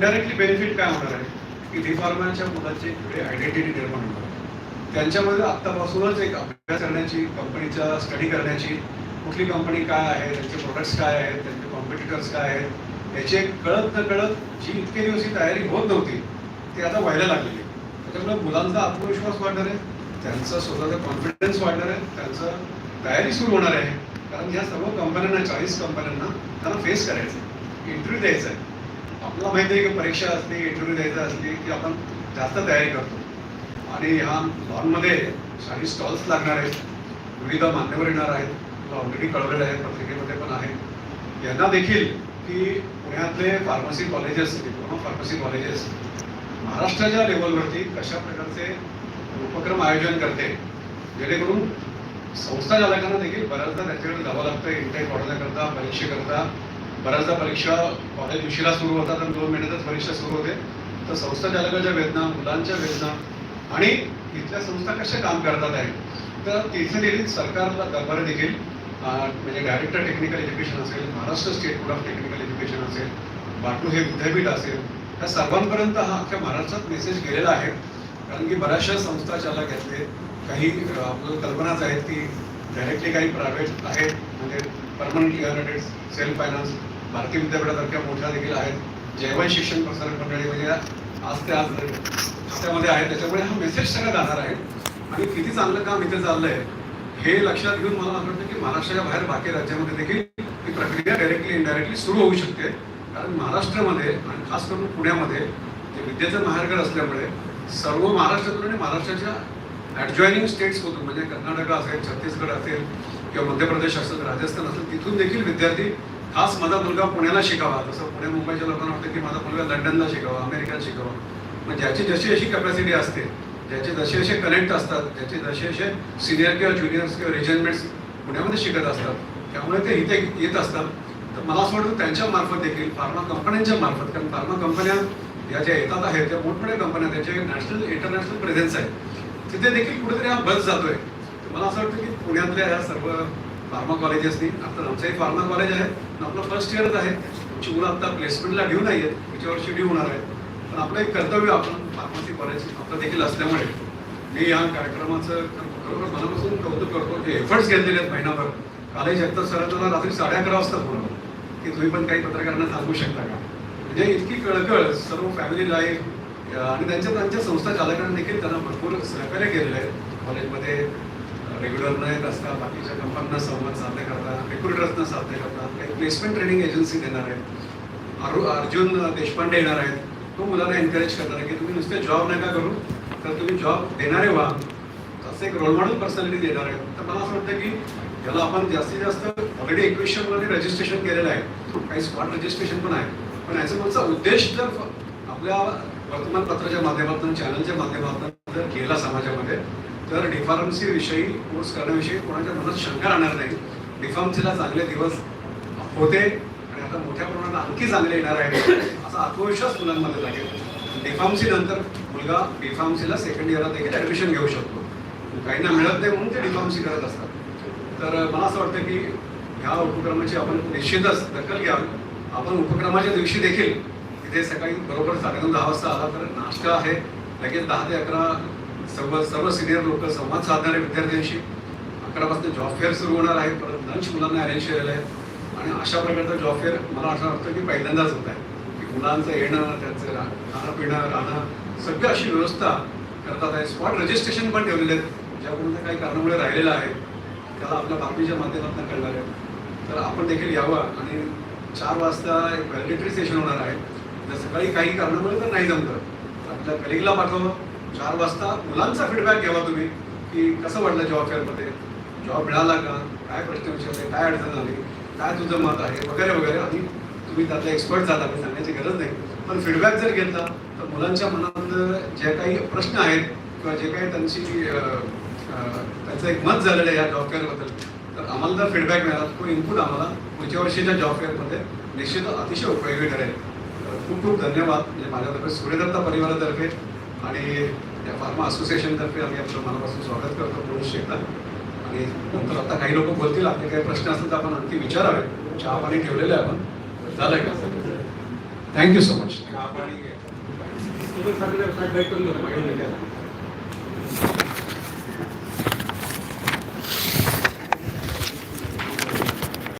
Indirectly benefit काय होणार आहे? की डिपार्टमेंटच्या मुलाचे मुलांची आयडेंटिटी निर्माण होणार त्यांच्यामध्ये आत्तापासूनच एक अभ्यास करण्याची कंपनीचा स्टडी करण्याची कुठली कंपनी काय आहे त्यांचे प्रोडक्ट्स काय आहेत त्यांचे कॉम्पिटिटर्स काय आहेत याची एक कळत न कळत जी इतके दिवस ही तयारी होत नव्हती ती आता व्हायला लागलेली आहे. त्याच्यामुळे मुलांचा आत्मविश्वास वाढणार आहे त्यांचा स्वतःचा कॉन्फिडन्स वाढणार आहे त्यांचं तयारी सुरू होणार आहे. कारण या सर्व कंपन्यांना चाळीस कंपन्यांना त्यांना फेस करायचं आहे इंटरव्ह्यू द्यायचा आहे आपल्याला माहिती आहे की परीक्षा असते इंटरव्ह्यू द्यायचा असते की आपण जास्त तयारी करतो. आणि ह्या लॉनमध्ये काही स्टॉल्स लागणार आहेत. विविध मान्यवर येणार आहेत. ऑलरेडी कळवलेले आहेत पत्रिकेमध्ये पण आहे यांना देखील की पुण्यातले pharmacy colleges diploma pharmacy colleges महाराष्ट्राच्या लेवलवरती कशा प्रकारचे उपक्रम आयोजन करते जेणेकरून संस्था चालकांना देखील बऱ्याचदा त्याच्याकडे जावं लागतं. इंटेक वाढवण्याकरता परीक्षेकरता बऱ्याचदा परीक्षा कॉलेज उशिरा सुरू होतात आणि दोन महिन्यातच परीक्षा सुरू होते. तर संस्था चालकाच्या वेदना मुलांच्या वेदना आणि इथल्या संस्था कशा काम करतात आहे? तर तिथे देखील सरकारला दरबार देखील म्हणजे डायरेक्टर टेक्निकल एज्युकेशन असेल Maharashtra state board of technical education असेल बाटू हे विद्यापीठ असेल या सर्वांपर्यंत हा अख्ख्या महाराष्ट्रात मेसेज गेलेला आहे. कारण की बऱ्याचशा संस्था चालक घेतले काही आपल्याला कल्पनाच आहेत की डायरेक्टली काही प्रायव्हेट आहेत म्हणजे परमनंटली अनडेड सेल्फ फायनान्स भारतीय विद्यापीठासारख्या मोठ्या देखील आहेत. जैवन शिक्षण प्रसारक मंडळी म्हणजे आज ते आज खात्यामध्ये आहे त्याच्यामुळे हा मेसेज सगळं जाणार आहे. आणि किती चांगलं काम इथे चाललंय हे लक्षात घेऊन मला असं वाटतं की महाराष्ट्राच्या बाहेर बाकी राज्यामध्ये देखील ही प्रक्रिया डायरेक्टली इनडायरेक्टली सुरू होऊ शकते. कारण महाराष्ट्रामध्ये आणि खास करून पुण्यामध्ये जे विद्येचं माहेरघर असल्यामुळे सर्व महाराष्ट्रातून आणि महाराष्ट्राच्या ॲडजॉईनिंग स्टेट्समधून म्हणजे कर्नाटक असेल छत्तीसगड असेल किंवा मध्य प्रदेश असेल राजस्थान असेल तिथून देखील विद्यार्थी खास माझा मुलगा पुण्याला शिकावा. जसं पुणे मुंबईच्या लोकांना वाटतं की माझा मुलगा लंडनला शिकावा अमेरिकेत शिकावा. मग ज्याची जशी अशी कॅपॅसिटी असते ज्याचे जसे असे कनेक्ट असतात ज्याचे जसे असे सिनियर किंवा ज्युनियर्स किंवा रेजिमेंट्स पुण्यामध्ये शिकत असतात त्यामुळे ते इथे येत असतात. तर मला असं वाटतं त्यांच्या मार्फत देखील फार्मा कंपन्यांच्या मार्फत कारण फार्मा कंपन्या या ज्या येतात आहेत त्या मोठमोठ्या कंपन्या त्याचे नॅशनल इंटरनॅशनल प्रेझेन्स आहे तिथे देखील कुठेतरी हा बस जातोय. मला असं वाटतं की पुण्यातल्या ह्या सर्व फार्मा कॉलेजेसनी आता आमचंही फार्मा कॉलेज आहे. आपलं फर्स्ट इयरच आहे. तुमची मुलं आता प्लेसमेंटला ड्यू नाही आहेत. पुढच्या वर्षी ड्यू होणार आहे पण आपलं एक कर्तव्य आपण फार्मसी कॉलेज आपलं देखील असल्यामुळे मी या कार्यक्रमाचं खरोखर मनापासून कौतुक करतो. जे एफर्ट्स घेतलेले आहेत महिनाभर. कालही जगतात सरांना रात्री साडे अकरा वाजता बोलवलं की तुम्ही पण काही पत्रकारांना सांगू शकता का? म्हणजे इतकी कळकळ सर्व फॅमिली लाईफ आणि त्यांच्या त्यांच्या संस्था चालकांना देखील त्यांना भरपूर सहकार्य केलेलं आहे. कॉलेजमध्ये रेग्युलर येत असतात बाकीच्या कंपन्यांना संवाद साध्य करता रिक्रुटर्सना साध्य करतात काही प्लेसमेंट ट्रेनिंग एजन्सी देणार आहेत. अरु अर्जुन देशपांडे येणार आहेत. तो मुलांना एनकरेज करणार आहे की तुम्ही नुसते जॉब नका करू तर तुम्ही जॉब देणारे व्हा. असं एक रोल मॉडेल पर्सनॅलिटी देणार आहे तर मला असं वाटतं की याला आपण जास्तीत जास्त ऑलरेडी एकवीसशे रजिस्ट्रेशन केलेलं आहे काही स्पॉट रजिस्ट्रेशन पण आहे. पण याचा मागचा उद्देश जर आपल्या वर्तमानपत्राच्या माध्यमातून चॅनलच्या माध्यमातून जर केला समाजामध्ये तर डिफार्मसीविषयी कोर्स करण्याविषयी कोणाच्या मनात शंका राहणार नाही. डिफार्मसीला चांगले दिवस होते आणि आता मोठ्या प्रमाणात आणखी चांगले येणार आहे असा आत्मविश्वास मुलांमध्ये लागेल. डिफार्मसी नंतर मुलगा डिफार्मसीला सेकंड इयरला देखील ॲडमिशन घेऊ शकतो. काहींना मिळत नाही म्हणून ते डिफार्मसी करत असतात. तर मला असं वाटतं की ह्या उपक्रमाची आपण निश्चितच दखल घ्यावी. आपण उपक्रमाच्या दिवशी देखील इथे सकाळी बरोबर साडेनऊ दहा वाजता आला तर नाश्ता आहे. लगेच दहा ते अकरा सर्व सर्व सिनियर लोक संवाद साधणारे विद्यार्थ्यांशी. अकरापासून जॉब फेअर सुरू होणार आहेत. परत लंच मुलांना अरेंज केलेलं आहे. आणि अशा प्रकारचं जॉब फेअर मला असं वाटतं की पहिल्यांदाच होत आहे. की मुलांचं येणं त्यांचं रा- खाणं पिणं राहणं सगळं अशी व्यवस्था करतात आहे स्पॉट रजिस्ट्रेशन पण ठेवलेले आहेत. ज्याकडून काही कारणामुळे राहिलेलं आहे. त्याला आपल्या बातमीच्या माध्यमातून कळणार आहे. तर आपण देखील यावं. आणि चार वाजता एक व्हॅलिडेटरी सेशन होणार आहे. जर सकाळी काही कारणामुळे तर नाही जमतं तर आपल्या कलिगला पाठवा चार वाजता मुलांचा फीडबॅक घ्यावा तुम्ही की कसं वाटलं जॉब फेअरमध्ये जॉब मिळाला का? काय प्रश्न विचारले? काय अडचण आली? काय तुझं मत आहे? वगैरे वगैरे. आणि तुम्ही त्यातला एक्सपर्ट झाला म्हणजे मी सांगण्याची गरज नाही. पण फीडबॅक जर घेतला तर मुलांच्या मनात जे काही प्रश्न आहेत किंवा जे काही त्यांची त्यांचं एक मत झालेलं आहे या जॉब फेअरबद्दल तर आम्हाला जर फीडबॅक मिळाला तो इनपुट आम्हाला पुढच्या वर्षीच्या जॉब फेअरमध्ये निश्चित अतिशय उपयोगी ठरेल. खूप खूप धन्यवाद. म्हणजे माझ्यातर्फे सूर्यदत्ता परिवारातर्फे आणि या फार्मा असोसिएशनतर्फे आम्ही आपलं मनापासून स्वागत करतो पुरुष एकदा आणि नंतर आता काही लोक बोलतील आपले काही प्रश्न असतील तर आपण आणखी विचारावे. चहा पाणी ठेवलेलं आहे आपण. झालंय का? थँक्यू सो मच चहा पाणी